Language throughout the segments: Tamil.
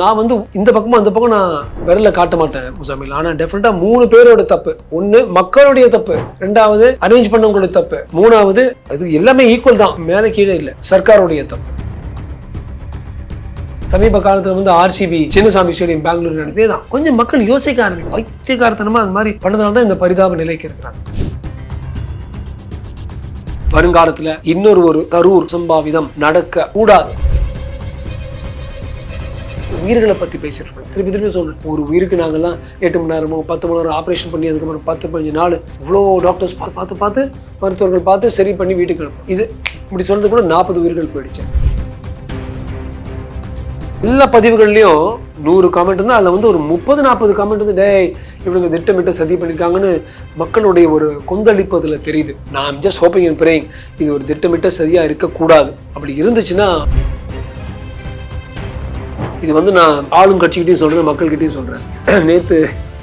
நான் வந்து இந்த பக்கமும் அந்த பக்கம் நான் விரல காட்ட மாட்டேன் முசாமில். ஆனா டெஃபினட்டா மூணு பேரோட தப்பு. ஒண்ணு மக்களுடைய தப்பு. ரெண்டாவது அரேஞ்ச் பண்ணவங்களுடைய தப்பு. மூணாவது அது எல்லாமே ஈக்குவல் தான். மேல கீழே இல்ல. சர்க்காருடைய தப்பு. சமீப காலத்துல வந்து ஆர்சிபி சின்னசாமி ஸ்டேடியம் பெங்களூர் நடத்தியே தான். கொஞ்சம் மக்கள் யோசிக்க ஆரம்பிக்கும் பைத்தியகாரத்தனமா அந்த மாதிரி பண்ணதுனால தான் இந்த பரிதாப நிலைக்கு இருக்கிறாங்க வருங்காலத்துல இன்னொரு ஒரு கரூர் சம்பாவிதம் நடக்க கூடாது. உயிர்களை பற்றி பேசிட்டு இருக்கோம் திருப்பி திருப்பி சொல்றேன். ஒரு உயிருக்கு நாங்கெல்லாம் எட்டு மணி நேரமோ பத்து மணி நேரம் ஆப்ரேஷன் பண்ணி அதுக்கப்புறம் பத்து பதினஞ்சு நாள் இவ்வளோ டாக்டர்ஸ் பார்த்து பார்த்து பார்த்து மருத்துவர்கள் பார்த்து சரி பண்ணி வீட்டுக்கு அனுப்பும் இது இப்படி சொல்கிறது கூட நாற்பது உயிர்கள் போயிடுச்சு. எல்லா பதிவுகள்லையும் நூறு காமெண்ட் இருந்தால் அதில் வந்து ஒரு முப்பது நாற்பது காமெண்ட் வந்து டேய் இவனுங்க திட்டமிட்ட சதி பண்ணியிருக்காங்கன்னு மக்களுடைய ஒரு கொந்தளிப்பதில் தெரியுது. நான் ஜஸ்ட் ஹோப்பிங் அண்ட் பிரேயிங் இது ஒரு திட்டமிட்ட சதியாக இருக்கக்கூடாது. அப்படி இருந்துச்சுன்னா இது வந்து நான் ஆளும் கட்சிக்கிட்டையும் சொல்கிறேன் மக்கள்கிட்டையும் சொல்கிறேன் நேற்று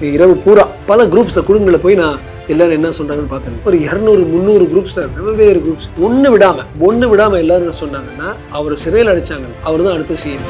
இரவு பூரா பல குரூப்ஸில் குழுங்களை போய் நான் எல்லாரும் என்ன சொல்றாங்கன்னு பார்த்தேன். ஒரு இரநூறு முந்நூறு குரூப்ஸ்ல வெவ்வேறு குரூப்ஸ் ஒன்று விடாமல் ஒன்று விடாமல் எல்லாரும் சொன்னாங்கன்னா அவர் சிறையில் அடித்தாங்க அவர் தான் அடுத்த சிஎம்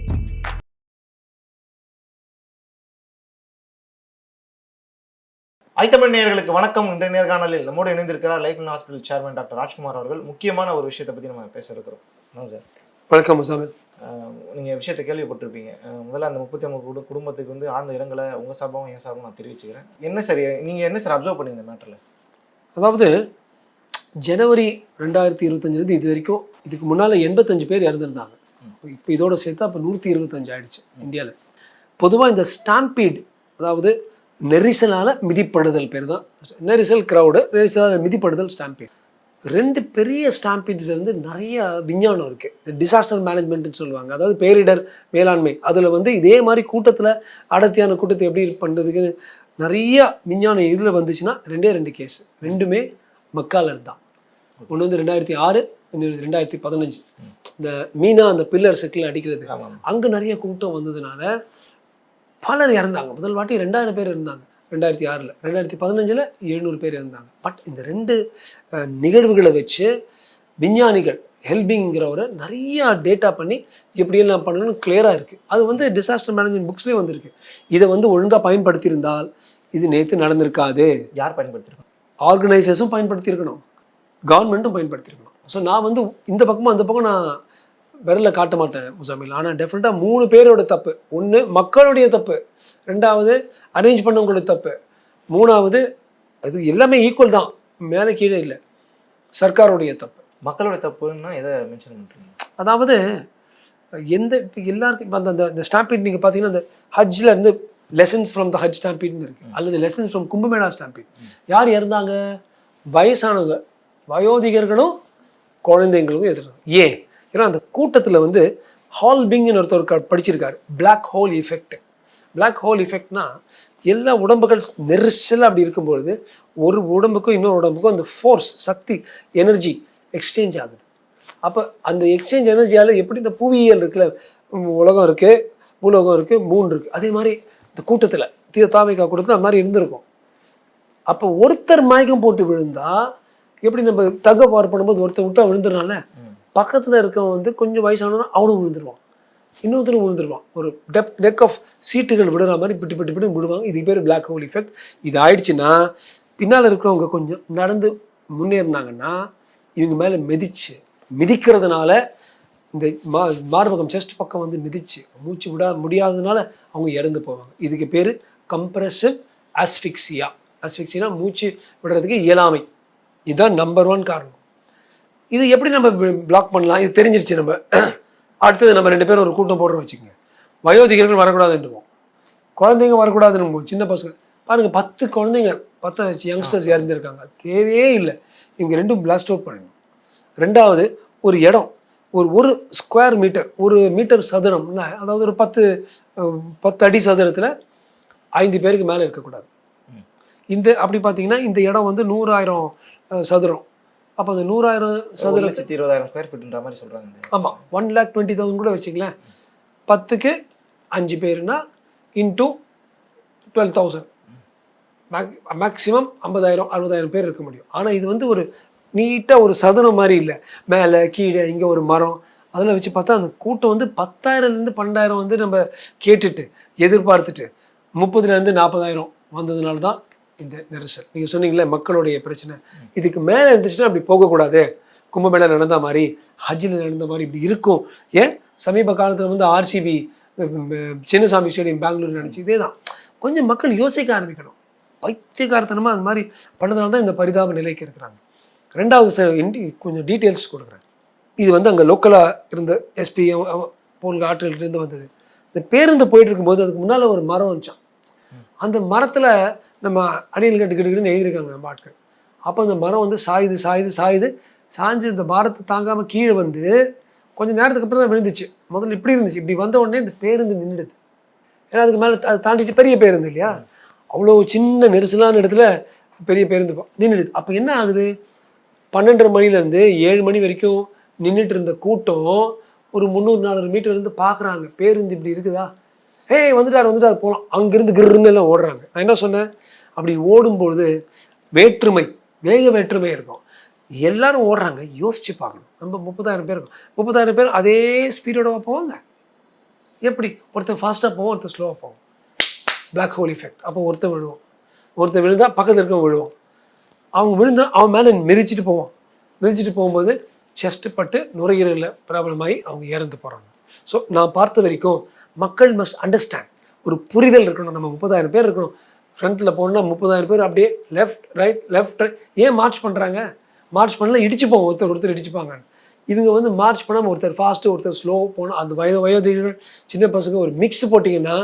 ஐத்தமிழ் நேயர்களுக்கு வணக்கம். இன்றைய நேர்காணலில் நம்மோடு இணைந்திருக்கிறார் life hospital chairman doctor Rajkumar அவர்கள். முக்கியமான ஒரு விஷயத்தை பத்தி நம்ம பேச இருக்கிறோம் சார்? வணக்கம் முசாமில் அஹ் நீங்க விஷயத்தை கேள்விப்பட்டிருப்பீங்க. முதல்ல அந்த முப்பத்தி ஒன்பது குடு குடும்பத்துக்கு வந்து ஆழ்ந்த இரங்கலை உங்க சார்பாகவும் என் சார்பாகவும் நான் தெரிவிச்சுக்கிறேன். என்ன சார் நீங்க என்ன சார் அப்சர்வ் பண்ணீங்க இந்த மேட்டர்ல அதாவது ஜனவரி ரெண்டாயிரத்தி இருபத்தஞ்சிலிருந்து இது வரைக்கும் இதுக்கு முன்னால் எண்பத்தஞ்சு பேர் இறந்துருந்தாங்க. இப்போ இதோட சேர்த்தா இப்போ நூற்றி இருபத்தஞ்சு ஆயிடுச்சு இந்தியாவில் பொதுவாக இந்த ஸ்டாம்பீட் அதாவது நெரிசலால மிதிப்படுதல் பேர் தான். நெரிசல் க்ரௌடு நெரிசலால மிதிப்படுதல் ஸ்டாம்பீட் ரெண்டு பெரிய ஸ்டாம்பீட்ஸ் இருந்து நிறைய விஞ்ஞானம் இருக்குது டிசாஸ்டர் மேனேஜ்மெண்ட்னு சொல்லுவாங்க. அதாவது பேரிடர் மேலாண்மை. அதில் வந்து இதே மாதிரி கூட்டத்தில் அடர்த்தியான கூட்டத்தை எப்படி பண்ணுறதுக்கு நிறைய விஞ்ஞானம் இதில் வந்துச்சுன்னா ரெண்டே ரெண்டு கேஸ் ரெண்டுமே மக்காலர் தான். ஒன்று வந்து ரெண்டாயிரத்தி ஆறு இன்னொரு ரெண்டாயிரத்தி பதினஞ்சு. இந்த மீனா அந்த பில்லர் செட்டில் அடிக்கிறது. அங்கே நிறைய கூட்டம் வந்ததுனால பலர் இறந்தாங்க. முதல் வாட்டி ரெண்டாயிரம் பேர் இருந்தாங்க. ரெண்டாயிரத்தி ஆறில். ரெண்டாயிரத்தி பதினஞ்சில் எழுநூறு பேர் இருந்தாங்க பட் இந்த ரெண்டு நிகழ்வுகளை வச்சு விஞ்ஞானிகள் ஹெல்பிங்கிறவரை நிறைய டேட்டா பண்ணி எப்படியெல்லாம் பண்ணணும்னு கிளியராக இருக்குது அது வந்து டிசாஸ்டர் மேனேஜ்மெண்ட் புக்ஸ்லேயே வந்திருக்கு. இதை வந்து ஒழுங்காக பயன்படுத்தியிருந்தால் இது நேற்று நடந்திருக்காது. யார் பயன்படுத்திருக்கோம் ஆர்கனைசர்ஸும் பயன்படுத்தியிருக்கணும். கவர்மெண்ட்டும் பயன்படுத்தியிருக்கணும். ஸோ நான் வந்து இந்த பக்கமும் அந்த பக்கம் நான் விரல காட்ட மாட்டேன் முசாமில். ஆனால் டெஃபினட்டாக மூணு பேரோட தப்பு. ஒன்று மக்களுடைய தப்பு. ரெண்டாவது அரேஞ்ச் பண்ணவங்களுடைய தப்பு. மூணாவது அது எல்லாமே ஈக்குவல் தான். மேலே கீழே இல்லை. சர்க்காருடைய தப்பு. மக்களோட தப்புன்னா எதை மென்ஷன் பண்றீங்க? அதாவது எந்த இப்போ எல்லாருக்கும் இப்போ அந்த அந்த ஸ்டாம்பீட் நீங்கள் பார்த்தீங்கன்னா அந்த ஹஜ்ல இருந்து லெசன்ஸ் ஃப்ரம் த ஹஜ் ஸ்டாம்பீட்னு இருக்கு. அல்லது லெசன்ஸ் ஃப்ரம் கும்பமேளா ஸ்டாம்பீட் யார் இறந்தாங்க? வயசானவங்க. வயோதிகர்களும் குழந்தைங்களுக்கும் எதிர்த்தாங்க ஏன்? ஏன்னா அந்த கூட்டத்தில் வந்து ஹால்பிங்னு ஒருத்தர் படிச்சிருக்காரு. Black hole effect black hole இஃபெக்ட்னா எல்லா உடம்புகள் நெரிசல் அப்படி இருக்கும்பொழுது ஒரு உடம்புக்கும் இன்னொரு உடம்புக்கும் அந்த ஃபோர்ஸ் சக்தி எனர்ஜி எக்ஸ்சேஞ்ச் ஆகுது. அப்போ அந்த எக்ஸ்சேஞ்ச் எனர்ஜியால் எப்படி இந்த புவியியல் இருக்குல்ல உலகம் இருக்குது பூலோகம் இருக்குது மூன் இருக்குது அதே மாதிரி இந்த கூட்டத்தில் தீர்த்தாமிகா கூட்டத்தில் அந்த மாதிரி இருந்திருக்கும். அப்போ ஒருத்தர் மயக்கம் போட்டு விழுந்தா எப்படி நம்ம தக பார் பண்ணும்போது ஒருத்தர் விட்டா விழுந்துறனால பக்கத்தில் இருக்கவன் வந்து கொஞ்சம் வயசானவனா அவனும் விழுந்துருவான். இன்னொருத்தரும் விழுந்துருவான். ஒரு டெப் டெக் ஆஃப் சீட்டுகள் விடுற மாதிரி பிட்டு பிட்டு பிட்டு விடுவாங்க. இதுக்கு பேர் பிளாக் ஹோல் எஃபெக்ட் இது ஆயிடுச்சுன்னா பின்னால் இருக்கிறவங்க கொஞ்சம் நடந்து முன்னேறினாங்கன்னா இவங்க மேலே மிதிச்சு மிதிக்கிறதுனால இந்த மா மார்பகம் செஸ்ட் பக்கம் வந்து மிதிச்சு மூச்சு விட முடியாததுனால அவங்க இறந்து போவாங்க. இதுக்கு பேர் கம்ப்ரெசிவ் அஸ்ஃபிக்சியா அஸ்ஃபிக்சியா மூச்சு விடுறதுக்கு இயலாமை. இதுதான் நம்பர் ஒன் காரணம். இது எப்படி நம்ம பிளாக் பண்ணலாம்? இது தெரிஞ்சிருச்சு நம்ம. அடுத்தது நம்ம ரெண்டு பேரும் ஒரு கூட்டம் போடுறோம் வச்சுக்கோங்க. வயோதிகர்கள் வரக்கூடாதுன்றுவோம் குழந்தைங்க வரக்கூடாதுன்னு சின்ன பசங்க. பாருங்க பத்து குழந்தைங்க பத்து யங்ஸ்டர்ஸ் இறந்துருக்காங்க. தேவையே இல்லை. இவங்க ரெண்டும் பிளாஸ்ட் அவுட் பண்ணணும். ரெண்டாவது ஒரு இடம் ஒரு ஒரு ஸ்கொயர் மீட்டர் ஒரு மீட்டர் சதுரம்னா அதாவது ஒரு பத்து பத்து அடி சதுரத்தில் ஐந்து பேருக்கு மேலே இருக்கக்கூடாது. இந்த அப்படி பார்த்தீங்கன்னா இந்த இடம் வந்து நூறாயிரம் சதுரம். அப்போ அந்த நூறாயிரம் சதுரத்தை லட்சத்தி இருபதாயிரம் ஸ்கொயர் ஃபீட்ன்ற மாதிரி சொல்றாங்க ஆமாம் ஒன் லேக் டுவெண்ட்டி தௌசண்ட் கூட வச்சுங்களேன் பத்துக்கு அஞ்சு பேருனா இன்டூ டுவெல் தௌசண்ட் மேக்ஸிமம் ஐம்பதாயிரம் அறுபதாயிரம் பேர் இருக்க முடியும். ஆனால் இது வந்து ஒரு நீட்டாக ஒரு சதுரம் மாதிரி இல்லை. மேலே கீழே இங்கே ஒரு மரம். அதெல்லாம் வச்சு பார்த்தா அந்த கூட்டம் வந்து பத்தாயிரம்லேருந்து பன்னெண்டாயிரம் வந்து நம்ம கேட்டுட்டு எதிர்பார்த்துட்டு முப்பதுலேருந்து நாற்பதாயிரம் வந்ததுனால தான் இந்த நெரிசல். நீங்கள் சொன்னீங்களே மக்களுடைய பிரச்சனை. இதுக்கு மேலே இருந்துச்சுன்னா அப்படி போகக்கூடாது. கும்பமேளா நடந்த மாதிரி ஹஜ்ஜில் நடந்த மாதிரி இப்படி இருக்கும். ஏன்? சமீப காலத்தில் வந்து ஆர்சிபி சின்னசாமி ஸ்டேடியம் பெங்களூர் நினச்சி இதே தான் கொஞ்சம் மக்கள் யோசிக்க ஆரம்பிக்கணும். பைத்தியகாரத்தனமாக அது மாதிரி பண்ணதுனால தான் இந்த பரிதாப நிலைக்கு இருக்கிறாங்க. ரெண்டாவது இண்டி- கொஞ்சம் டீட்டெயில்ஸ் கொடுக்குறேன். இது வந்து அங்கே லோக்கலாக இருந்த எஸ்பி போன்ற இருந்து வந்தது. இந்த பேருந்து போயிட்டு இருக்கும்போது அதுக்கு முன்னால் ஒரு மரம் வந்துச்சான் அந்த மரத்தில் நம்ம அணில் கட்டு கிட்டுன்னு எழுதியிருக்காங்க நம்ம ஆட்கள் அப்போ அந்த மரம் வந்து சாயுது சாயுது சாயுது. சாஞ்சு இந்த பாரத்தை தாங்காமல் கீழே வந்து கொஞ்சம் நேரத்துக்கு அப்புறம் தான் விழுந்துச்சு. முதல்ல இப்படி இருந்துச்சு. இப்படி வந்த உடனே இந்த பேருந்து நின்றுடுது ஏன்னா அதுக்கு மேலே அதை தாண்டிட்டு பெரிய பேருந்து இல்லையா? அவ்வளோ சின்ன நெரிசலான இடத்துல பெரிய பேருந்து நின்றுடுது அப்போ என்ன ஆகுது? பன்னெண்டரை மணிலேருந்து ஏழு மணி வரைக்கும் நின்றுட்டு இருந்த கூட்டம் ஒரு முந்நூறு நானூறு மீட்டர் இருந்து பார்க்குறாங்க பேருந்து இப்படி இருக்குதா? ஏய் வந்துட்டார் வந்துட்டார் போகலாம் அங்கிருந்து கிருன்னு எல்லாம் ஓடுறாங்க. நான் என்ன சொன்னேன்? அப்படி ஓடும்பொழுது வேற்றுமை வேக வேற்றுமை இருக்கும். எல்லாரும் ஓடுறாங்க. யோசிச்சு பார்க்கணும். நம்ம முப்பதாயிரம் பேர் இருக்கும். முப்பதாயிரம் பேர் அதே ஸ்பீடோட போவாங்க? எப்படி? ஒருத்தர் ஃபாஸ்ட்டாக போவோம் ஒருத்தர் ஸ்லோவாக போவோம் பிளாக் ஹோல் எஃபெக்ட் அப்போ ஒருத்தன் விழுவோம் ஒருத்தர் விழுந்தால் பக்கத்தில் இருக்கவங்க விழுவோம் அவங்க விழுந்தா அவன் மேலே மிதிச்சிட்டு போவான். மிதிச்சிட்டு போகும்போது செஸ்ட்டு பட்டு நுரையீரலில் ப்ராப்ளமாகி அவங்க இறந்து போகிறாங்க ஸோ நான் பார்த்த வரைக்கும் மக்கள் மஸ்ட் அண்டர்ஸ்டாண்ட் ஒரு புரிதல் இருக்கணும். நம்ம முப்பதாயிரம் பேர் இருக்கணும். ஃப்ரண்ட்டில் போனால் முப்பதாயிரம் பேர் அப்படியே லெஃப்ட் ரைட் லெஃப்ட் ரைட் ஏன் மார்ச் பண்ணுறாங்க மார்ச் பண்ணல இடிச்சுப்போம். ஒருத்தர் ஒருத்தர் இடிச்சுப்பாங்க. இவங்க வந்து மார்ச் பண்ணாமல் ஒருத்தர் ஃபாஸ்ட்டு ஒருத்தர் ஸ்லோ போனால் அந்த வயது வயோதிகர்கள் சின்ன பசங்க ஒரு மிக்ஸ் போட்டிங்கன்னா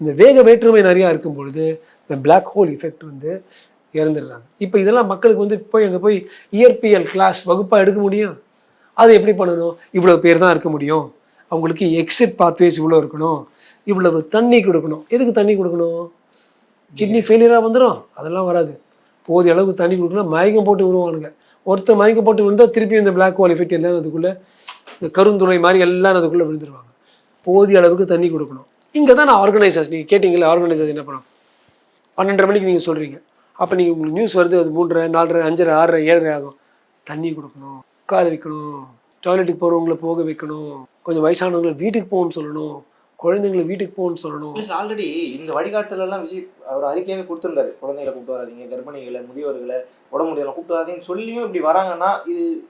இந்த வேக வேற்றுமை நிறையா இருக்கும் பொழுது இந்த பிளாக் ஹோல் எஃபெக்ட் வந்து இறந்துடுறாங்க. இப்போ இதெல்லாம் மக்களுக்கு வந்து போய் அங்கே போய் இயற்பியல் கிளாஸ் வகுப்பாக எடுக்க முடியும்? அது எப்படி பண்ணணும்? இவ்வளோ பேர் தான் இருக்க முடியும். அவங்களுக்கு எக்ஸிட் பாத்வேஸ் இவ்வளோ இருக்கணும். இவ்வளவு தண்ணி கொடுக்கணும். எதுக்கு தண்ணி கொடுக்கணும்? கிட்னி ஃபெயிலியராக வந்துடும் அதெல்லாம் வராது. போதிய அளவு தண்ணி கொடுக்கணும் மயக்கம் போட்டு விடுவானுங்க. ஒருத்தர் மயக்கம் போட்டு விழுந்தால் திருப்பி இந்த Black ஹோல் எஃபெக்ட் எல்லாம் அதுக்குள்ளே இந்த கருந்துளை மாதிரி எல்லாம் அதுக்குள்ளே விழுந்துருவாங்க. போதிய அளவுக்கு தண்ணி கொடுக்கணும். இங்கே தான் நான் ஆர்கனைசர்ஸ் நீங்கள் கேட்டிங்களே ஆர்கனைசர்ஸ் என்ன பண்ணணும்? பன்னெண்டரை மணிக்கு நீங்கள் சொல்கிறீங்க அப்போ நீங்கள் உங்களுக்கு நியூஸ் வருது அது மூன்றரை நாலரை அஞ்சரை ஆறரை ஏழரை ஆகும். தண்ணி கொடுக்கணும். உட்கார வைக்கணும் டாய்லெட்டுக்கு போகிறவங்கள போக வைக்கணும். கொஞ்சம் வயசானவங்களை வீட்டுக்கு போகணும்னு சொல்லணும். குழந்தைங்களை வீட்டுக்கு போகணும்னு சொல்லணும். ஆல்ரெடி இந்த வழிகாட்டுல எல்லாம் விஜய் அவர் அறிக்கையாவே கொடுத்திருந்தாரு. குழந்தைகளை கூப்பிட்டு வராதீங்க கர்ப்பிணிகளை முதியோர்களை உடம்பு முடியலாம் கூப்பிட்டு வராதீங்கன்னு சொல்லியும் இப்படி வராங்கன்னா இது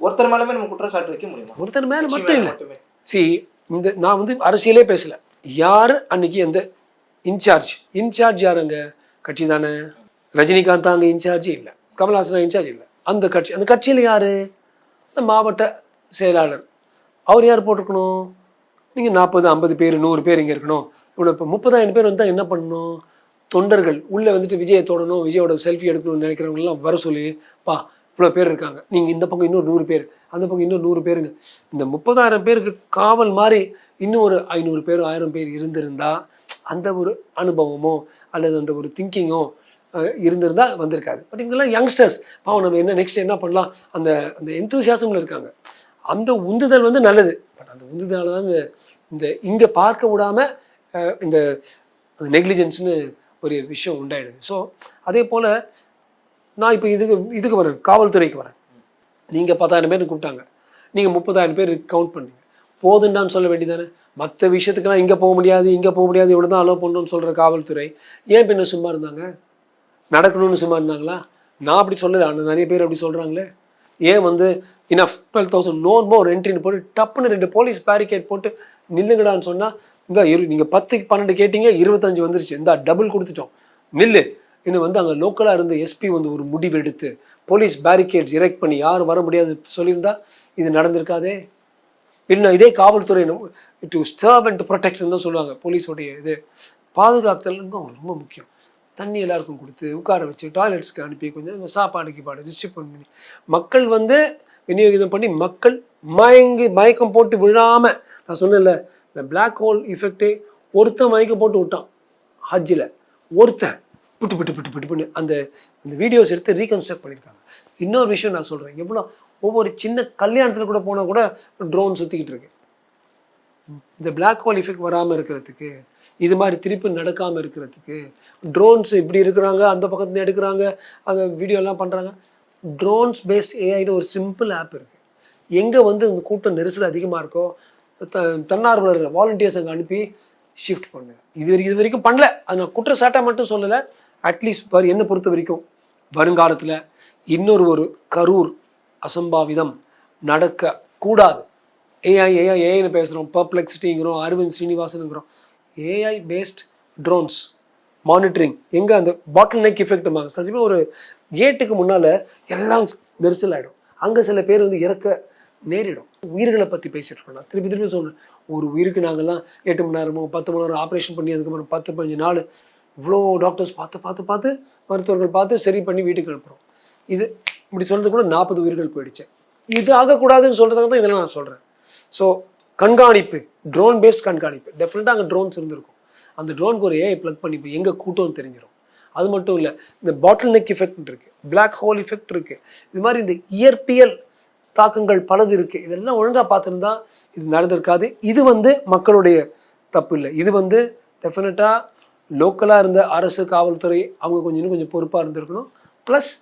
ஒருத்தர் மேலமே நம்ம குற்றச்சாட்டு வைக்க முடியுமா? ஒருத்தர் மேலே மட்டும் இல்லை. சி இந்த நான் வந்து அரசியலே பேசல. யார் அன்னைக்கு அந்த இன்சார்ஜ்? இன்சார்ஜ் யாருங்க? கட்சி தானே. ரஜினிகாந்த் அங்கே இன்சார்ஜ் இல்லை. கமல்ஹாசன் இன்சார்ஜ் இல்லை. அந்த கட்சி அந்த கட்சியில் யார்? இந்த மாவட்ட செயலாளர். அவர் யார் போட்டிருக்கணும்? நீங்கள் நாற்பது ஐம்பது பேர் நூறு பேர் இங்கே இருக்கணும். இவ்வளோ இப்போ முப்பதாயிரம் பேர் வந்தால் என்ன பண்ணணும்? தொண்டர்கள் உள்ளே வந்துட்டு விஜயை தொடணும் விஜயோட செல்ஃபி எடுக்கணும்னு நினைக்கிறவங்கலாம் வர சொல்லி. பா இவ்வளோ பேர் இருக்காங்க. நீங்கள் இந்த பக்கம் இன்னொரு நூறு பேர் அந்த பக்கம் இன்னும் நூறு பேருங்க. இந்த முப்பதாயிரம் பேருக்கு காவல் மாதிரி இன்னும் ஒரு ஐநூறு பேர் ஆயிரம் பேர் இருந்திருந்தா அந்த ஒரு அனுபவமோ அல்லது அந்த ஒரு திங்கிங்கோ இருந்திருந்தால் வந்திருக்காது. பட் இவங்கெல்லாம் யங்ஸ்டர்ஸ் பாவம் நம்ம என்ன நெக்ஸ்ட் என்ன பண்ணலாம்? அந்த அந்த எந்தூசியாசமில் இருக்காங்க. அந்த உந்துதல் வந்து நல்லது. பட் அந்த உந்துதலால் தான் இந்த இந்த இங்கே பார்க்க விடாமல் இந்த நெக்லிஜென்ஸ்னு ஒரு விஷயம் உண்டாயிடுது. ஸோ அதே போல் நான் இப்போ இதுக்கு இதுக்கு வரேன். காவல்துறைக்கு வரேன். நீங்கள் பத்தாயிரம் பேர் கூப்பிட்டாங்க. நீங்கள் முப்பதாயிரம் பேர் கவுண்ட் பண்ணுங்க. போதுண்டான்னு சொல்ல வேண்டியதானே? மற்ற விஷயத்துக்கெல்லாம் இங்கே போக முடியாது இங்கே போக முடியாது இவ்வளோ தான் அலோவ் பண்ணணும்னு சொல்கிற காவல்துறை. ஏன் பின்ன சும்மா இருந்தாங்க? நடக்கணும்னு சும்மா இருந்தாங்களா? நான் அப்படி சொல்லலை. ஆனால் நிறைய பேர் அப்படி சொல்கிறாங்களே ஏன் வந்து enough twelve thousand no more என்ட்ரின்னு போட்டு டப்புன்னு ரெண்டு போலீஸ் பேரிகேட் போட்டு நில்லுங்கடான்னு சொன்னால் இந்த இரு நீங்கள் பத்துக்கு பன்னெண்டு கேட்டீங்க இருபத்தஞ்சு வந்துருச்சு. இந்த டபுள் கொடுத்துட்டோம். நில்லு. இன்னும் வந்து அங்கே லோக்கலாக இருந்த எஸ்பி வந்து ஒரு முடிவு எடுத்து போலீஸ் பேரிகேட்ஸ் இரெக்ட் பண்ணி யாரும் வர முடியாது சொல்லியிருந்தா இது நடந்திருக்காதே. இன்னும் இதே காவல்துறை டு சர்வ் அண்ட் ப்ரொடெக்ட்னு தான் சொல்லுவாங்க போலீஸோடைய இது. பாதுகாத்தல் ரொம்ப முக்கியம். தண்ணி எல்லாருக்கும் கொடுத்து உட்கார வச்சு டாய்லெட்ஸ்க்கு அனுப்பி கொஞ்சம் கொஞ்சம் சாப்பாடு கிப்பாடு டிஸ்ட்ரிபியூட் பண்ணி மக்கள் வந்து விநியோகிதம் பண்ணி மக்கள் மயங்கி மயக்கம் போட்டு விழாமல் நான் சொன்னேன்ல இந்த பிளாக் ஹோல் இஃபெக்டே ஒருத்தன் மயக்கம் போட்டு விட்டான் ஹஜ்ஜில். ஒருத்தன். புட்டு புட்டு புட்டு புட்டு பண்ணி அந்த இந்த வீடியோஸ் எடுத்து ரீகன்ஸ்ட்ரக்ட் பண்ணியிருக்காங்க. இன்னொரு விஷயம் நான் சொல்கிறேன் எவ்வளோ ஒவ்வொரு சின்ன கல்யாணத்தில் கூட போனால் கூட ட்ரோன் சுற்றிக்கிட்டு இருக்கு. இந்த பிளாக் ஹோல் எஃபெக்ட் வராமல் இருக்கிறதுக்கு இது மாதிரி திருப்பி நடக்காமல் இருக்கிறதுக்கு. ட்ரோன்ஸ் இப்படி இருக்கிறாங்க அந்த பக்கத்துல எடுக்கிறாங்க அந்த வீடியோலாம் பண்ணுறாங்க ட்ரோன்ஸ் பேஸ்ட் ஏஐன்னு ஒரு சிம்பிள் ஆப் இருக்குது எங்கே வந்து இந்த கூட்டம் நெரிசல் அதிகமாக இருக்கோ த தன்னார்வலர்கள் வாலண்டியர்ஸ் அங்கே அனுப்பி ஷிஃப்ட் பண்ணுங்க. இது வரைக்கும் இது வரைக்கும் பண்ணல. அது நான் குற்றச்சாட்டாக மட்டும் சொல்லலை. அட்லீஸ்ட் வர் என்னை பொறுத்த வரைக்கும் வருங்காலத்தில் இன்னொரு ஒரு கரூர் அசம்பாவிதம் நடக்க கூடாது ஏஐ ஏஐ ஏஐன்னு பேசுகிறோம் பர்ப்ளெக்சிட்டிங்கிறோம் அரவிந்த் ஸ்ரீனிவாசனுங்கிறோம் ஏஐ பேஸ்ட் ட்ரோன்ஸ் மானிட்டரிங் எங்கே அந்த பாட்டில் நெக் எஃபெக்ட்டுமாங்க சத்தியமாக ஒரு கேட்டுக்கு முன்னால் எல்லாம் நெரிசல் ஆகிடும் அங்கே சில பேர் வந்து இறக்க நேரிடும். உயிர்களை பற்றி பேசிட்டு இருக்கோம். திருப்பி திருப்பி சொன்னேன் ஒரு உயிருக்கு நாங்கள்லாம் எட்டு மணி நேரமோ பத்து மணி நேரம் ஆப்ரேஷன் பண்ணி அதுக்கப்புறம் பத்து பதினஞ்சு நாள் இவ்வளோ டாக்டர்ஸ் பார்த்து பார்த்து பார்த்து மருத்துவர்கள் பார்த்து சரி பண்ணி வீட்டுக்கு அனுப்புகிறோம் இது இப்படி சொல்கிறது கூட நாற்பது உயிர்கள் போயிடுச்சு. இது ஆகக்கூடாதுன்னு சொல்கிறதாங்க தான் இதெல்லாம் நான் சொல்கிறேன் ஸோ கண்காணிப்பு ட்ரோன் பேஸ்ட் கண்காணிப்பு டெஃபினட்டாக அங்கே ட்ரோன்ஸ் இருந்திருக்கும். அந்த ட்ரோனுக்கு ஒரு ஏஐ ப்ளக் பண்ணி இப்போ எங்கே கூட்டம்னு தெரிஞ்சிடும் அது மட்டும் இல்லை இந்த பாட்டில் நெக் எஃபெக்ட் இருக்குது பிளாக் ஹோல் எஃபெக்ட் இருக்குது இது மாதிரி இந்த இயற்பியல் தாக்கங்கள் பலது இருக்குது இதெல்லாம் ஒழுங்காக பார்த்துருந்தா இது நடந்திருக்காது. இது வந்து மக்களுடைய தப்பு இல்லை. இது வந்து டெஃபினட்டாக லோக்கலாக இருந்த அரசு காவல்துறை அவங்க கொஞ்சம் இன்னும் கொஞ்சம் பொறுப்பாக இருந்திருக்கணும். ப்ளஸ்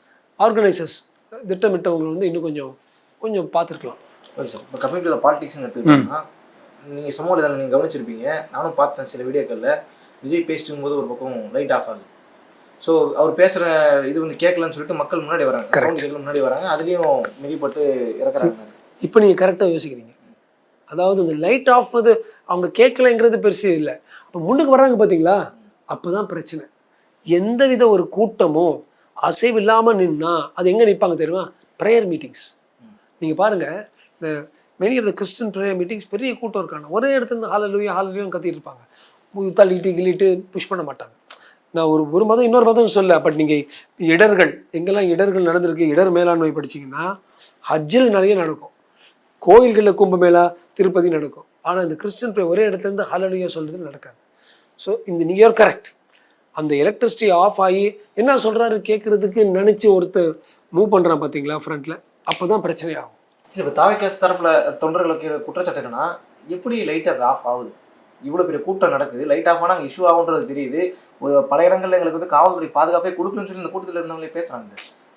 ஆர்கனைசர்ஸ் திட்டமிட்டவங்க வந்து இன்னும் கொஞ்சம் கொஞ்சம் பார்த்துருக்கலாம். ஓகே சார் இப்போ கம்மிங் டு பாலிடிக்ஸ்னு எடுத்துக்கிட்டோம்னா நீங்கள் சமூக இதில் நீங்கள் கவனிச்சிருப்பீங்க. நானும் பார்த்தேன் சில வீடியோக்களில். விஜய் பேசிட்டு போது ஒரு பக்கம் லைட் ஆஃப் ஆகுது. ஸோ அவர் பேசுகிற இது வந்து கேட்கலன்னு சொல்லிட்டு மக்கள் முன்னாடி வராங்க. கேட்கல முன்னாடி வராங்க. அதுலேயும் மிதிப்பட்டு இறக்குறாங்க. இப்போ நீங்கள் கரெக்டாக யோசிக்கிறீங்க. அதாவது இந்த லைட் ஆஃப் வந்து அவங்க கேட்கலைங்கிறது பெருசு இல்லை. அப்போ முன்னுக்கு வர்றாங்க பார்த்தீங்களா அப்போ தான் பிரச்சனை. எந்தவித ஒரு கூட்டமோ அசைவு இல்லாமல் நின்னா அது எங்கே நிற்பாங்க தெரியுமா? ப்ரேயர் மீட்டிங்ஸ் நீங்கள் பாருங்கள் இந்த many of the Christian prayer meetings பெரிய கூட்டம் இருக்காங்க. ஒரே இடத்துல இருந்து ஹாலலூயா ஹாலலூயான்னு கத்திட்டு இருப்பாங்க. தள்ளிட்டு கிள்ளிட்டு புஷ் பண்ண மாட்டாங்க. நான் ஒரு ஒரு மதம் இன்னொரு மதம் சொல்ல பட் நீங்கள் இடர்கள் எங்கெல்லாம் இடர்கள் நடந்திருக்கு இடர் மேலாண்மை படிச்சீங்கன்னா ஹஜ்ஜில் நிறைய நடக்கும். கோயில்களில் கும்பமேளா திருப்பதி நடக்கும். ஆனால் இந்த கிறிஸ்டின் ப்ரே ஒரே இடத்துல இருந்து ஹalleluya சொல்றது நடக்காது. ஸோ இந்த நியூயர் கரெக்ட் அந்த எலக்ட்ரிசிட்டி ஆஃப் ஆகி என்ன சொல்கிறாரு கேட்குறதுக்கு நினச்சி ஒருத்தர் மூவ் பண்ணுறான் பார்த்தீங்களா ஃப்ரண்டில் அப்போ தான் பிரச்சனை ஆகும். இப்போ தாவைக்காஸ் தரப்புல தொண்டர்களுக்கு குற்றச்சாட்டு என்னன்னா எப்படி லைட் அது ஆஃப் ஆகுது? இவ்வளோ பெரிய கூட்டம் நடக்குது லைட் ஆஃப் ஆனால் இஷ்யூ ஆகுன்றது தெரியுது. பல இடங்கள்ல எங்களுக்கு வந்து காவல்துறை பாதுகாப்பே கொடுக்கலன்னு சொல்லி இந்த கூட்டத்தில் இருந்தவங்களே பேசுறாங்க.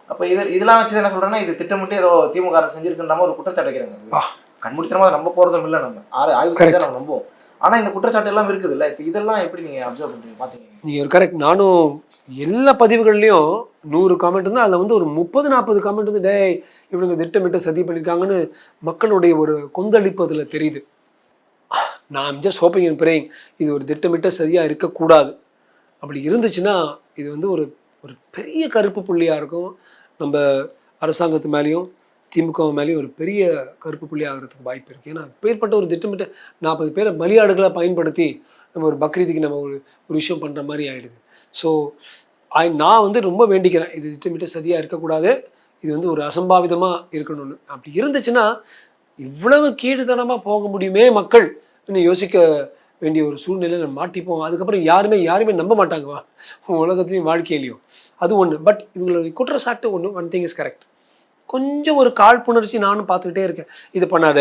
அப்போ இது இதெல்லாம் வச்சு என்ன சொல்றேன்னா இது திட்டமிட்டு ஏதோ திமுக செஞ்சிருக்குன்ற ஒரு குற்றச்சாட்டு வைக்கிறாங்க. ஆ. கண்மூடித்தனமா அதை நம்ப போறதும் இல்லை நம்ம. ஆறு ஆய்வு செய்ய நம்ம நம்புவோம். ஆனா இந்த குற்றச்சாட்டு எல்லாம் இருக்குது இல்ல இப்போ இதெல்லாம் எப்படி நீங்க அப்சர்வ் பண்றீங்க? பாத்தீங்க. நீங்க கரெக்ட் நானும் எல்லா பதிவுகள்லையும் நூறு காமெண்ட் இருந்தால் அதில் வந்து ஒரு முப்பது நாற்பது காமெண்ட் வந்து டேய் இவனுங்க திட்டமிட்ட சதி பண்ணியிருக்காங்கன்னு மக்களுடைய ஒரு கொந்தளிப்பு அதில் தெரியுது. நான் ஜஸ்ட் ஹோப்பிங் அண்ட் பிரேயிங் இது ஒரு திட்டமிட்ட சதியாக இருக்கக்கூடாது. அப்படி இருந்துச்சுன்னா இது வந்து ஒரு ஒரு பெரிய கருப்பு புள்ளியாக இருக்கும். நம்ம அரசாங்கத்து மேலேயும் திமுக மேலேயும் ஒரு பெரிய கருப்பு புள்ளி ஆகிறதுக்கு வாய்ப்பு இருக்குது ஏன்னா பேர்பட்ட ஒரு திட்டமிட்ட நாற்பது பேரை பலியாடுகளாக பயன்படுத்தி நம்ம ஒரு பக்ரீதுக்கு நம்ம ஒரு ஒரு விஷயம் பண்ணுற மாதிரி ஆகிடுது ஸோ நான் வந்து ரொம்ப வேண்டிக்கிறேன். இது திட்டமிட்ட சதியாக இருக்கக்கூடாது. இது வந்து ஒரு அசம்பாவிதமாக இருக்கணும்னு. அப்படி இருந்துச்சுன்னா இவ்வளவு கீழ்த்தனமாக போக முடியுமே மக்கள் இன்னும் யோசிக்க வேண்டிய ஒரு சூழ்நிலையில மாட்டிப்போம். அதுக்கப்புறம் யாருமே யாருமே நம்ப மாட்டாங்க. வா உலகத்துலேயும் வாழ்க்கையிலையும். அது ஒன்று பட் இவங்களுடைய குற்றச்சாட்டு ஒன்று ஒன் திங் இஸ் கரெக்ட் கொஞ்சம் ஒரு காழ்ப்புணர்ச்சி நானும் பார்த்துக்கிட்டே இருக்கேன். இது பண்ணாத.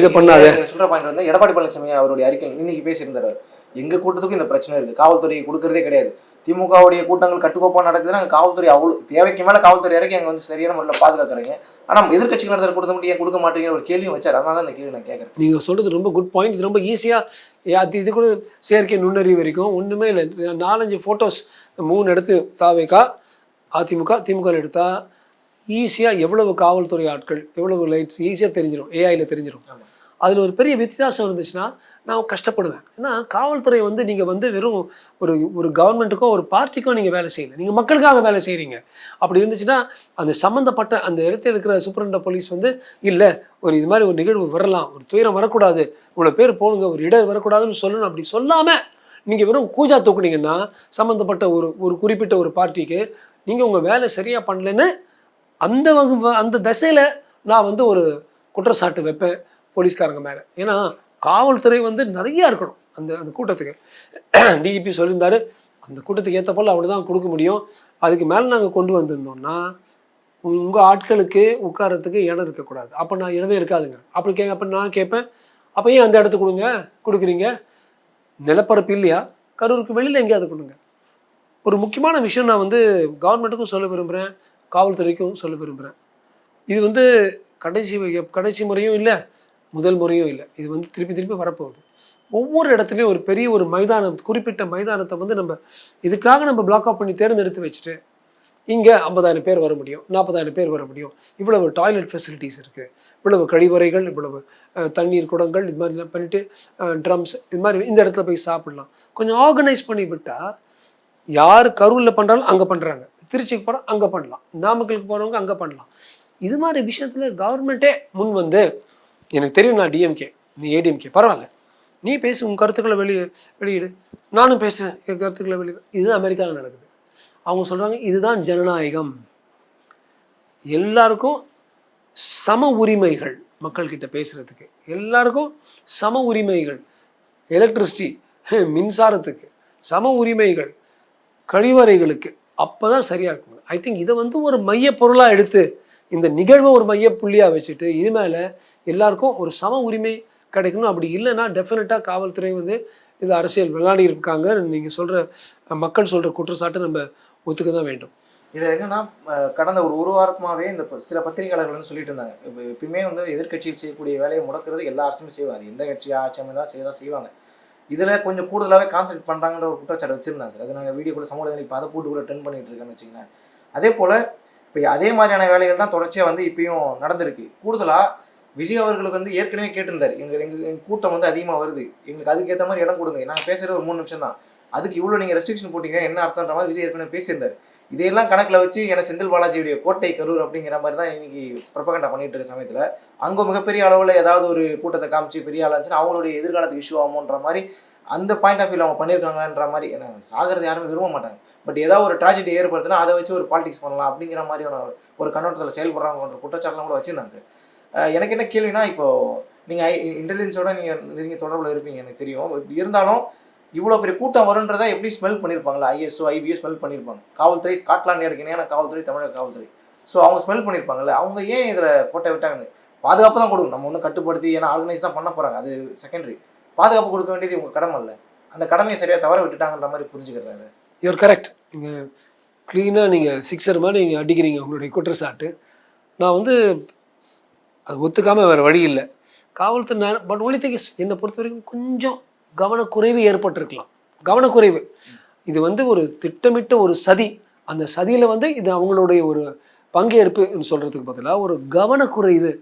இதை பண்ணாத. சொல்ற பாயிண்ட் வந்து எடப்பாடி பழனிசாமி அவருடைய அறிக்கை இன்னைக்கு பேசியிருந்தாரு. எங்க கூட்டத்துக்கும் இந்த பிரச்சனை இருக்கு. காவல்துறை கொடுக்கறதே கிடையாது. திமுகவுடைய கூட்டங்கள் கட்டுக்கோப்பா நடக்குதுன்னா அங்க காவல்துறை அவ்வளவு தேவைக்கு மேல காவல்துறை இறக்கி அங்க வந்து சரியான முறையில் பாதுகாக்கிறீங்க. ஆனா எதிர்கட்சிகள் நடத்துற கொடுத்த மட்டும் ஏன் கொடுக்க மாட்டீங்கன்னு ஒரு கேள்வியும் வச்சார். அதனால தான் இந்த கேள்வி நான் கேட்கறேன். நீங்க சொல்றது ரொம்ப குட் பாயிண்ட் இது ரொம்ப ஈஸியாக அது இது கூட செயற்கை நுண்ணறிவு வரைக்கும். ஒன்றுமே இல்லை. நாலஞ்சு ஃபோட்டோஸ் மூணு எடுத்து தாவேக்கா அதிமுக திமுக எடுத்தா ஈஸியாக எவ்வளவு காவல்துறை ஆட்கள் எவ்வளவு லைட்ஸ் ஈஸியாக தெரிஞ்சிடும் ஏஐயில் தெரிஞ்சிடும். அதில் ஒரு பெரிய வித்தியாசம் இருந்துச்சுன்னா நான் கஷ்டப்படுவேன். ஏன்னா காவல்துறை வந்து நீங்கள் வந்து வெறும் ஒரு ஒரு கவர்மெண்ட்டுக்கோ ஒரு பார்ட்டிக்கோ நீங்கள் வேலை செய்யலை. நீங்கள் மக்களுக்காக வேலை செய்கிறீங்க அப்படி இருந்துச்சுன்னா அந்த சம்மந்தப்பட்ட அந்த இடத்துல இருக்கிற சூப்பரண்ட போலீஸ் வந்து இல்லை ஒரு இது மாதிரி ஒரு நிகழ்வு வரலாம். ஒரு துயரம் வரக்கூடாது. இவ்வளோ பேர் போகணுங்க. ஒரு இடர் வரக்கூடாதுன்னு சொல்லணும். அப்படி சொல்லாமல் நீங்கள் வெறும் கூஜா தூக்குனீங்கன்னா சம்மந்தப்பட்ட ஒரு ஒரு குறிப்பிட்ட ஒரு பார்ட்டிக்கு நீங்கள் உங்கள் வேலை சரியாக பண்ணலைன்னு அந்த வகுப்பு அந்த திசையில் நான் வந்து ஒரு குற்றச்சாட்டு வைப்பேன் போலீஸ்காரங்க மேலே. ஏன்னா காவல்துறை வந்து நிறையா இருக்கணும். அந்த அந்த கூட்டத்துக்கு. டிஜிபி சொல்லியிருந்தாரு அந்த கூட்டத்துக்கு ஏற்ற போல் அவ்வளோ தான் கொடுக்க முடியும். அதுக்கு மேலே நாங்கள் கொண்டு வந்திருந்தோம்னா உங்கள் ஆட்களுக்கு உட்காரத்துக்கு இடம் இருக்கக்கூடாது. அப்போ நான் இடமே இருக்காதுங்க. அப்படி கே அப்போ நான் கேட்பேன் அப்போ ஏன் அந்த இடத்துக்கு கொடுங்க? கொடுக்குறீங்க? நிலப்பரப்பு இல்லையா? கரூருக்கு வெளியில் எங்கேயாவது கொடுங்க. ஒரு முக்கியமான விஷயம் நான் வந்து கவர்மெண்ட்டுக்கும் சொல்ல விரும்புகிறேன் காவல்துறைக்கும் சொல்ல விரும்புகிறேன் இது வந்து கடைசி கடைசி முறையும் இல்லை. முதல் முறையும் இல்லை. இது வந்து திருப்பி திருப்பி வரப்போகுது. ஒவ்வொரு இடத்துலையும் ஒரு பெரிய ஒரு மைதானம் குறிப்பிட்ட மைதானத்தை வந்து நம்ம இதுக்காக நம்ம பிளாக் அப் பண்ணி தேர்ந்தெடுத்து வச்சுட்டு இங்கே ஐம்பதாயிரம் பேர் வர முடியும் நாற்பதாயிரம் பேர் வர முடியும். இவ்வளவு டாய்லெட் ஃபெசிலிட்டிஸ் இருக்குது இவ்வளவு கழிவறைகள் இவ்வளவு தண்ணீர் குடங்கள் இது மாதிரிலாம் பண்ணிட்டு ட்ரம்ஸ் இது மாதிரி இந்த இடத்துல போய் சாப்பிடலாம். கொஞ்சம் ஆர்கனைஸ் பண்ணி விட்டால் யார் கரூரில் பண்ணுறாலும் அங்கே பண்ணுறாங்க திருச்சிக்கு போகிறோம் அங்கே பண்ணலாம். நாமக்கலுக்கு போகிறவங்க அங்கே பண்ணலாம். இது மாதிரி விஷயத்தில் கவர்மெண்ட்டே முன் வந்து எனக்கு தெரியும் நான் டிஎம்கே நீ ஏடிஎம்கே பரவாயில்ல. நீ பேசு உன் கருத்துக்களை வெளியே வெளியிடு. நானும் பேசுகிறேன் என் கருத்துக்களை வெளியிடு இதுதான் அமெரிக்காவில் நடக்குது. அவங்க சொல்கிறாங்க இதுதான் ஜனநாயகம். எல்லாருக்கும் சம உரிமைகள் மக்கள்கிட்ட பேசுகிறதுக்கு எல்லாருக்கும் சம உரிமைகள் எலக்ட்ரிசிட்டி மின்சாரத்துக்கு சம உரிமைகள் கழிவறைகளுக்கு அப்போ தான் சரியாக இருக்கும். ஐ திங்க் இதை வந்து ஒரு மைய பொருளாக எடுத்து இந்த நிகழ்வை ஒரு மைய புள்ளியாக வச்சுட்டு இனிமேல் எல்லாருக்கும் ஒரு சம உரிமை கிடைக்கணும். அப்படி இல்லைன்னா டெஃபினட்டாக காவல்துறை வந்து இது அரசியல் விளையாடி இருக்காங்க. நீங்கள் சொல்கிற மக்கள் சொல்கிற குற்றச்சாட்டை நம்ம ஒத்துக்க தான் வேண்டும். இதில் என்னன்னா கடந்த ஒரு ஒரு வாரமாகவே இந்த சில பத்திரிகையாளர்கள் வந்து சொல்லிட்டு இருந்தாங்க. இப்போ எப்பயுமே வந்து எதிர்க்கட்சியில் செய்யக்கூடிய வேலையை முடக்கிறது எல்லா அரசுமே செய்வாங்க. அது எந்த கட்சி ஆட்சி அமைதான் செய்ய தான் செய்வாங்க. இதில் கொஞ்சம் கூடுதலாகவே கான்சென்ட் பண்ணுறாங்கன்ற ஒரு குற்றச்சாட்டு வச்சிருந்தாங்க சார். அது நாங்கள் வீடியோ கூட சமூக இப்போ அதை போட்டு கூட ட்ரெண்ட் பண்ணிட்டு இருக்கேன்னு வச்சுக்கோங்க அதே போல் இப்போ அதே மாதிரியான வேலைகள் தான் தொடர்ச்சியாக வந்து இப்பயும் நடந்திருக்கு. கூடுதலாக விஜய் அவர்களுக்கு வந்து ஏற்கனவே கேட்டிருந்தார். எங்கள் எங்கள் எங்கள் கூட்டம் வந்து அதிகமாக வருது. எங்களுக்கு அதுக்கேற்ற மாதிரி இடம் கொடுங்க. நாங்கள் பேசுகிறது ஒரு மூணு நிமிஷம் தான். அதுக்கு இவ்வளோ நீங்கள் ரெஸ்ட்ரிக்ஷன் போட்டீங்க. என்ன அர்த்தம்ன்ற மாதிரி விஜய் ஏற்கனவே பேசியிருந்தார். இதையெல்லாம் கணக்கில் வச்சு என செந்தில் பாலாஜியுடைய கோட்டை கரூர் அப்படிங்கிற மாதிரி தான் இன்னைக்கு ப்ரொபகண்டா பண்ணிட்டு இருக்க சமயத்தில் அங்கே மிகப்பெரிய அளவில் ஏதாவது ஒரு கூட்டத்தை காமிச்சு பெரிய ஆளாக இருந்துச்சுன்னா அவங்களுடைய எதிர்காலத்துக்கு இஷ்யூ ஆகும்ன்ற மாதிரி அந்த பாயிண்ட் ஆஃப் வியூவில் அவங்க பண்ணியிருக்காங்கன்ற மாதிரி ஏன்னா சாகிறது யாருமே விரும்ப மாட்டாங்க. பட் ஏதாவது ஒரு ட்ராஜடி ஏற்படுத்தினா அதை வச்சு ஒரு பாலிடிக்ஸ் பண்ணலாம் அப்படிங்கிற மாதிரியான ஒரு கண்ணோட்டத்தில் செயல்படுறாங்கன்ற குற்றச்சாட்டுலாம் கூட வச்சிருந்தாங்க சார். எனக்கு என்ன கேள்வினா இப்போ நீங்கள் இன்டெலிஜென்ஸோட நீங்கள் நீங்கள் தொடர்பில் இருப்பீங்க எனக்கு தெரியும். இருந்தாலும் இவ்வளோ பெரிய கூட்டம் வருன்றதை எப்படி ஸ்மெல் பண்ணியிருப்பாங்களா ஐஎஸ்ஓ ஐபிஎஸ் ஸ்மெல் பண்ணியிருப்பாங்க காவல்துறை ஸ்காட்லாந்து எடுக்கணும் காவல்துறை தமிழக காவல்துறை. ஸோ அவங்க ஸ்மெல் பண்ணியிருப்பாங்கல்ல அவங்க ஏன் இதில் கோட்டை விட்டாங்கன்னு? பாதுகாப்பு தான் கொடுக்கும் நம்ம ஒன்றும் கட்டுப்படுத்தி ஏன்னா ஆர்கனைஸ் தான் பண்ண போகிறாங்க அது செகண்டரி பாதுகாப்பு கொடுக்க வேண்டியது உங்கள் கடமை இல்லை அந்த கடமையை சரியாக தவற விட்டுட்டாங்கன்ற மாதிரி புரிஞ்சுக்கிறது அது யூர் கரெக்ட் நீங்கள் க்ளீனாக நீங்கள் சிக்ஸர் மாதிரி நீங்கள் அடிக்கிறீங்க உங்களுடைய குற்றச்சாட்டு. நான் வந்து அது ஒத்துக்காமல் வேறு வழி இல்லை. காவல்துறை நான் பட் ஒன்லி திங் இஸ் என்னை பொறுத்த வரைக்கும் கொஞ்சம் கவனக்குறைவு ஏற்பட்டிருக்கலாம். கவனக்குறைவு. இது வந்து ஒரு திட்டமிட்ட ஒரு சதி. அந்த சதியில் வந்து இது அவங்களுடைய ஒரு பங்கேற்புன்னு சொல்கிறதுக்கு பதிலாக ஒரு கவனக்குறைவு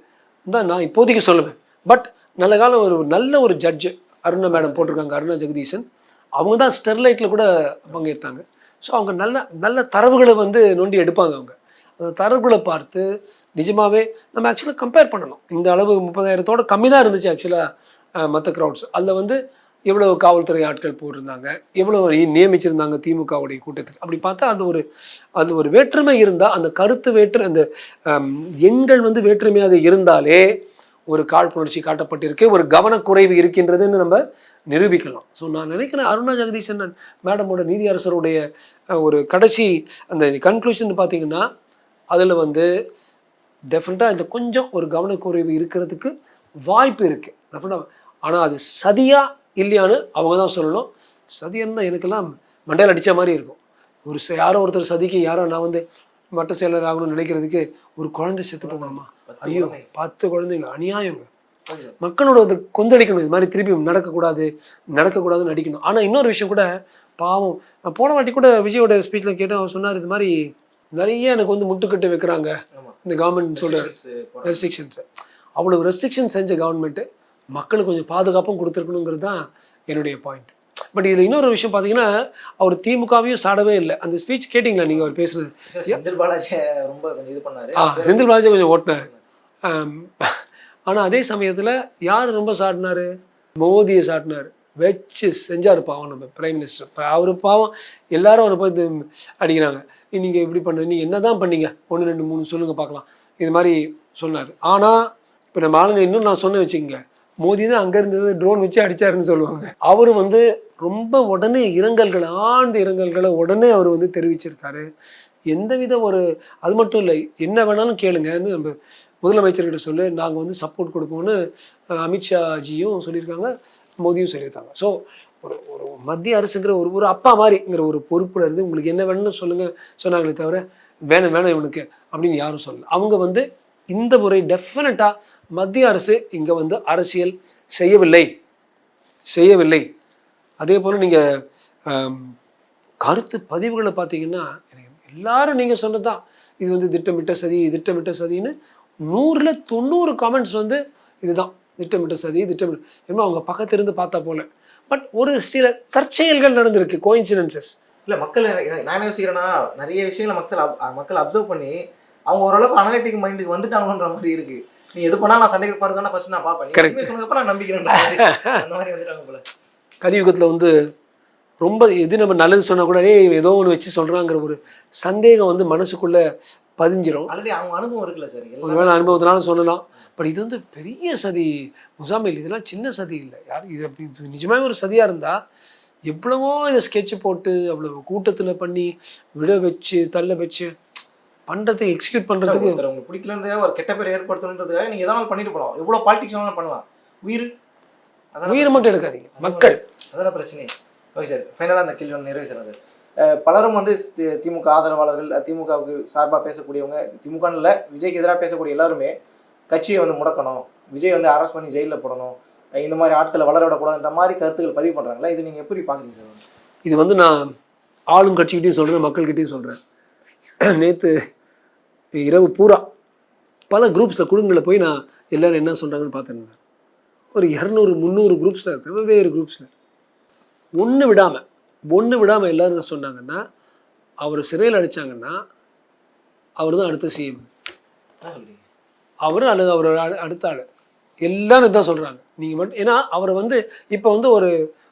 தான் நான் இப்போதைக்கு சொல்லுவேன். பட் நல்ல காலம் ஒரு நல்ல ஒரு ஜட்ஜு அருணா மேடம் போட்டிருக்காங்க அருணா ஜெகதீசன். அவங்க தான் ஸ்டெர்லைட்டில் கூட பங்கேற்றாங்க ஸோ அவங்க நல்ல நல்ல தரவுகளை வந்து நோண்டி எடுப்பாங்க அவங்க. அந்த தரவுகளை பார்த்து நிஜமாகவே நம்ம ஆக்சுவலாக கம்பேர் பண்ணணும். இந்த அளவு முப்பதாயிரத்தோட கம்மி தான் இருந்துச்சு ஆக்சுவலாக மற்ற க்ரௌட்ஸ் அதில் வந்து எவ்வளவு காவல்துறை ஆட்கள் போட்டிருந்தாங்க எவ்வளோ நியமிச்சிருந்தாங்க திமுகவுடைய கூட்டத்துக்கு அப்படி பார்த்தா அது ஒரு அது ஒரு வேற்றுமை இருந்தால் அந்த கருத்து வேற்று அந்த எண்கள் வந்து வேற்றுமையாக இருந்தாலே ஒரு காழ்ப்புணர்ச்சி காட்டப்பட்டிருக்கு ஒரு கவனக்குறைவு இருக்கின்றதுன்னு நம்ம நிரூபிக்கலாம். ஸோ நான் நினைக்கிறேன் அருணா ஜெகதீசன் மேடமோட நீதி அரசருடைய ஒரு கடைசி அந்த கன்க்ளூஷன் பார்த்தீங்கன்னா அதில் வந்து டெஃபினட்டாக இந்த கொஞ்சம் ஒரு கவனக்குறைவு இருக்கிறதுக்கு வாய்ப்பு இருக்குது டெஃபினட்டாக ஆனால் அது சதியா இல்லையான்னு அவங்க தான் சொல்லணும். சதியன்னு எனக்கெல்லாம் மண்டையில் அடித்த மாதிரி இருக்கும். ஒரு ச- யாரோ ஒருத்தர் சதிக்கு யாரோ நான் வந்து மட்ட செயலர் ஆகணும்னு நினைக்கிறதுக்கு ஒரு குழந்தை செத்து போகணுமா ஐயோ. பத்து குழந்தைங்க அநியாயங்க. மக்களோட அது கொந்தளிக்கணும். இது மாதிரி திருப்பி நடக்கக்கூடாது நடக்கக்கூடாதுன்னு நடிக்கணும். ஆனால் இன்னொரு விஷயம் கூட பாவம். நான் போன வாட்டி கூட விஜயோட ஸ்பீச்சில் கேட்டேன். அவர் சொன்னார் இது மாதிரி நிறைய எனக்கு வந்து முட்டுக்கட்டு வைக்கிறாங்க. இந்த கவர்மெண்ட் சொல்கிற. ரெஸ்ட்ரிக்ஷன்ஸ் அவ்வளவு ரெஸ்ட்ரிக்ஷன் செஞ்ச கவர்மெண்ட்டு மக்களுக்கு கொஞ்சம் பாதுகாப்பும் கொடுத்துருக்கணுங்கிறது தான் என்னுடைய பாயிண்ட் பட் இதில் இன்னொரு விஷயம் பார்த்தீங்கன்னா அவர் திமுகவையும் சாடவே இல்லை. அந்த ஸ்பீச் கேட்டிங்களா நீங்கள் அவர் பேசுறது? செந்தில் பாலாஜி ரொம்ப இது பண்ணாரு. செந்தில் பாலாஜி கொஞ்சம் ஓட்டினார். ஆனால் அதே சமயத்தில் யார் ரொம்ப சாட்டினாரு மோதியை சாட்டினார் வச்சு செஞ்சாரு பாவம் நம்ம பிரைம் மினிஸ்டர் இப்போ அவர் பாவம் எல்லாரும் அவரை போய் அடிக்கிறாங்க. நீங்கள் இப்படி பண்ண நீங்கள் என்ன தான் பண்ணீங்க? ஒன்று ரெண்டு மூணு சொல்லுங்கள் பார்க்கலாம். இது மாதிரி சொன்னார். ஆனால் இப்போ நம்ம ஆளுங்க இன்னும் நான் சொன்ன வச்சுக்கோங்க. மோதி தான் அங்கே இருந்தது ட்ரோன் வச்சு அடிச்சாருன்னு சொல்லுவாங்க. அவர் வந்து ரொம்ப உடனே இரங்கல்கள் ஆழ்ந்த இரங்கல்களை உடனே அவர் வந்து தெரிவிச்சிருக்காரு. எந்தவித ஒரு அது மட்டும் இல்லை என்ன வேணாலும் கேளுங்கன்னு நம்ம முதலமைச்சர்கிட்ட சொல்லு நாங்கள் வந்து சப்போர்ட் கொடுப்போம்னு அமித்ஷாஜியும் சொல்லியிருக்காங்க மோதியும் சொல்லியிருக்காங்க. ஸோ ஒரு ஒரு மத்திய அரசுங்கிற ஒரு ஒரு அப்பா மாதிரிங்கிற ஒரு பொறுப்புல இருந்து உங்களுக்கு என்ன வேணும்னு சொல்லுங்க சொன்னாங்களே தவிர வேணும் வேணும் இவனுக்கு அப்படின்னு யாரும் சொல்லல. அவங்க வந்து இந்த முறை டெஃபினட்டாக மத்திய அரசு இங்கே வந்து அரசியல் செய்யவில்லை. செய்யவில்லை. அதே போல் நீங்கள் கருத்து பதிவுகளை பார்த்தீங்கன்னா எல்லாரும் நீங்கள் சொன்னது தான் இது வந்து திட்டமிட்ட சதி திட்டமிட்ட சதின்னு நூறில் தொண்ணூறு கமெண்ட்ஸ் வந்து இதுதான். திட்டமிட்ட சதி திட்டமிட்ட என்னமோ அவங்க பக்கத்திலிருந்து பார்த்தா போல. பட் ஒரு சில தற்செயல்கள் நடந்திருக்கு கோயின்சிடன்சஸ் இல்லை மக்கள் நான் என்ன யோசிக்கிறேன்னா நிறைய விஷயங்களை மக்கள் அப்- மக்கள் அப்சர்வ் பண்ணி அவங்க ஓரளவுக்கு அனலிட்டிக் மைண்டுக்கு வந்துட்டாங்கன்ற மாதிரி இருக்குது நீ எது பண்ணாலும் நான் சந்தேக பாருங்க ஃபர்ஸ்ட் நான் Correct. நீ சொன்னதுக்கு நான் நம்பிக்கிறேன் அந்த மாதிரி வந்துட்டாங்க போல. கலியுகத்தில் வந்து ரொம்ப எது நம்ம நல்லது சொன்னா கூட ஏதோ ஒன்று வச்சு சொல்கிறாங்கிற ஒரு சந்தேகம் வந்து மனசுக்குள்ள பதிஞ்சிரும். ஆல்ரெடி அவங்க அனுபவம் இருக்குல்ல சார் எல்லாம் ஒருவேளை அனுபவத்தினால சொல்லலாம். பட் இது வந்து பெரிய சதி முசாமில் இதெல்லாம் சின்ன சதி இல்லை. யார் இது அப்படி இது நிஜமாவே ஒரு சதியாக இருந்தால் எவ்வளவோ இதை ஸ்கெட்ச் போட்டு அவ்வளவு கூட்டத்தில் பண்ணி விட வச்சு தள்ள வச்சு பண்ணுறதுக்கு எக்ஸிக்யூட் பண்ணுறதுக்கு உங்களுக்கு பிடிக்கலன்றதே ஒரு கெட்ட பேர் ஏற்படுத்தணுன்றதுக்காக நீங்க எதனாலும் பண்ணிட்டு போலாம். எவ்வளவு பாலிடிக்ஸ் வேணாலும் பண்ணலாம். உயிர் உயிரை மட்டும் எடுக்காதீங்க. மக்கள். அதான பிரச்சனை. Okay sir. ஃபைனலாக அந்த கேள்வி நிறைவு சார். அது பலரும் வந்து திமுக ஆதரவாளர்கள் திமுகவுக்கு சார்பாக பேசக்கூடியவங்க திமுகன்னு இல்லை விஜய்க்கு எதிராக பேசக்கூடிய எல்லாருமே கட்சியை வந்து முடக்கணும். விஜய் வந்து அரெஸ்ட் பண்ணி ஜெயிலில் போடணும். இந்த மாதிரி ஆட்களை வளர விடக்கூடாதுன்ற மாதிரி கருத்துக்கள் பதிவு பண்ணுறாங்களா இது நீங்கள் எப்படி பார்க்குறீங்க சார்? இது வந்து நான் ஆளும் கட்சிக்கிட்டையும் சொல்கிறேன் மக்கள்கிட்டையும் சொல்கிறேன் நேற்று இரவு பூரா பல குரூப்ஸில் குழுங்களில் போய் நான் எல்லோரும் என்ன சொல்கிறாங்கன்னு பார்த்துருந்தேன். ஒரு இரநூறு முந்நூறு குரூப்ஸில் இருக்கேன் வெவ்வேறு குரூப்ஸில் ஒன்று விடாமல் ஒன்று விடாமல் எல்லோரும் என்ன சொன்னாங்கன்னா அவர் சிறையில் அடிச்சாங்கன்னா அவர் தான் அடுத்த சிஎம் அவர் அல்லது அவர் அடுத்த ஆள். எல்லாரும் இதான் சொல்கிறாங்க நீங்கள் மட்டும் ஏன்னா அவர் வந்து இப்போ வந்து ஒரு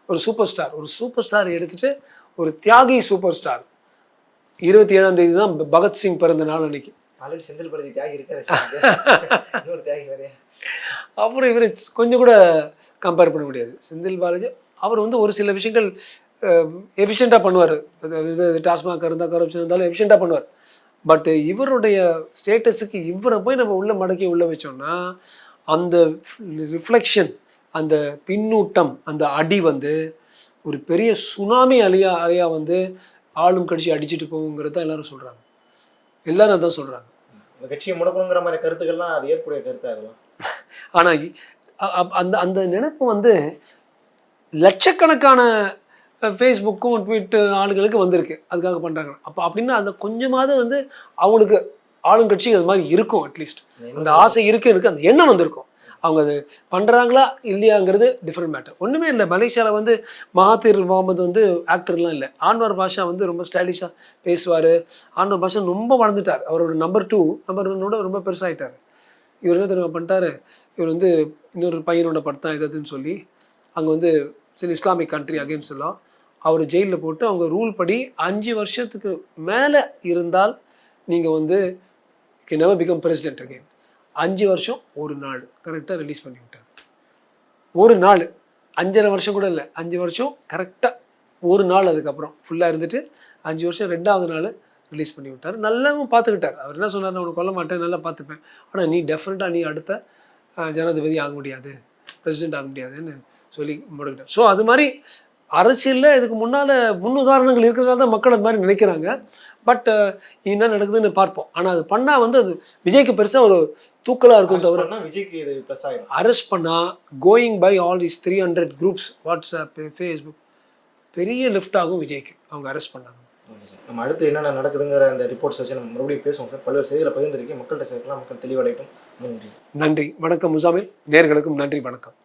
ஒரு சூப்பர் ஸ்டார் ஒரு சூப்பர் ஸ்டார் எடுத்துட்டு ஒரு தியாகி சூப்பர் ஸ்டார் இருபத்தி ஏழாம் தேதி தான் பகத்சிங் பிறந்த நாள் அன்னைக்கு. ஆல்ரெடி செந்தில் படுத்தி தியாகி இருக்காரு இன்னொரு தியாகி வேறையா? அப்புறம் இவர் கொஞ்சம் கூட கம்பேர் பண்ண முடியாது. செந்தில் பாலாஜி அவர் வந்து ஒரு சில விஷயங்கள் எஃபிஷியண்ட்டாக பண்ணுவார். டாஸ்மாக் இருந்தால் கரப்ஷன் இருந்தாலும் எஃபிஷியண்ட்டாக பண்ணுவார். பட் இவருடைய ஸ்டேட்டஸுக்கு இவரை போய் நம்ம உள்ள மடக்கி உள்ள வச்சோம்னா அந்த ரிஃப்ளெக்ஷன் அந்த பின்னூட்டம் அந்த அடி வந்து ஒரு பெரிய சுனாமி அலையா அலையா வந்து ஆளும் கட்சி அடிச்சிட்டு போகுங்கிறது தான் எல்லாரும் சொல்கிறாங்க எல்லாரும் அதான் சொல்கிறாங்க இந்த கட்சியை முடக்கணுங்கிற மாதிரி கருத்துக்கள்லாம் அது ஏற்புடைய கருத்து அதெல்லாம் ஆனா இ- அ- அ- அந்த அந்த நினைப்பு வந்து லட்சக்கணக்கான ஃபேஸ்புக்கும் ட்வீட் ஆளுங்களுக்கு வந்திருக்கு. அதுக்காக பண்றாங்க. அப்போ அப்படின்னா அந்த கொஞ்சமாவது வந்து அவங்களுக்கு ஆளுங்கட்சி அது மாதிரி இருக்கும் அட்லீஸ்ட் அந்த ஆசை இருக்கு இருக்கு. அந்த எண்ணம் வந்திருக்கும். அவங்க அது பண்ணுறாங்களா இல்லையாங்கிறது டிஃப்ரெண்ட் மேட்டர் ஒன்றுமே இல்லை. மலேசியாவில் வந்து மகாதீர் முகமது வந்து ஆக்டர்லாம் இல்லை. ஆன்வர் பாஷா வந்து ரொம்ப ஸ்டைலிஷாக பேசுவார். ஆன்வார் பாஷா ரொம்ப வளர்ந்துட்டார். அவரோட நம்பர் டூ நம்பர் ஒன்னோட ரொம்ப பெருசாகிட்டார் இவர் என்ன தெரியுமா பண்ணிட்டாரு? இவர் வந்து இன்னொரு பையனோட படத்தான் இதுன்னு சொல்லி அங்கே வந்து சில இஸ்லாமிக் கண்ட்ரி அகேன்ஸ்ட் எல்லாம் அவர் ஜெயிலில் போட்டு அவங்க ரூல் படி அஞ்சு வருஷத்துக்கு மேலே இருந்தால் நீங்கள் வந்து he never become president again அஞ்சு வருஷம் ஒரு நாள். கரெக்டாக ரிலீஸ் பண்ணி விட்டாங்க. ஒரு நாள். அஞ்சரை வருஷம் கூட இல்லை. அஞ்சு வருஷம் கரெக்டாக ஒரு நாள் அதுக்கப்புறம். ஃபுல்லாக இருந்துட்டு அஞ்சு வருஷம் ரெண்டாவது நாள் ரிலீஸ் பண்ணி விட்டார். நல்லாவும் பார்த்துக்கிட்டார். அவர் என்ன சொன்னார் நான் கொல்ல மாட்டேன் நல்லா பார்த்துப்பேன். ஆனால் நீ டெஃபினட்டாக நீ அடுத்த ஜனாதிபதி ஆக முடியாது. பிரசிடென்ட் ஆக முடியாதுன்னு சொல்லி முடக்கிட்டார் ஸோ அது மாதிரி அரசியலில் இதுக்கு முன்னால் முன் உதாரணங்கள் இருக்கிறதால தான் மக்கள் அது மாதிரி நினைக்கிறாங்க. பட் என்ன நடக்குதுன்னு பார்ப்போம். ஆனால் அது பண்ணால் வந்து அது விஜய்க்கு பெருசாக ஒரு தூக்கலாக இருக்கும் தவிர. விஜய்க்கு இது ப்ளஸ் ஆயிடும் அரெஸ்ட் பண்ணால் going by all these three hundred groups WhatsApp Facebook பெரிய லிஃப்ட் ஆகும் விஜய்க்கு. அவங்க அரெஸ்ட் பண்ணாங்க. நம்ம அடுத்து என்னென்ன நடக்குதுங்கிற அந்த ரிப்போர்ட்ஸ் வச்சு நம்ம மறுபடியும் பேசுவோம் சார். பல்வேறு செய்திகளை பகிர்ந்திருக்கேன். மக்கள்கிட்ட சேர்க்கலாம். மக்கள் தெளிவடையட்டும். நன்றி. நன்றி. வணக்கம் முசாமில் நேர்களுக்கும் நன்றி. வணக்கம்.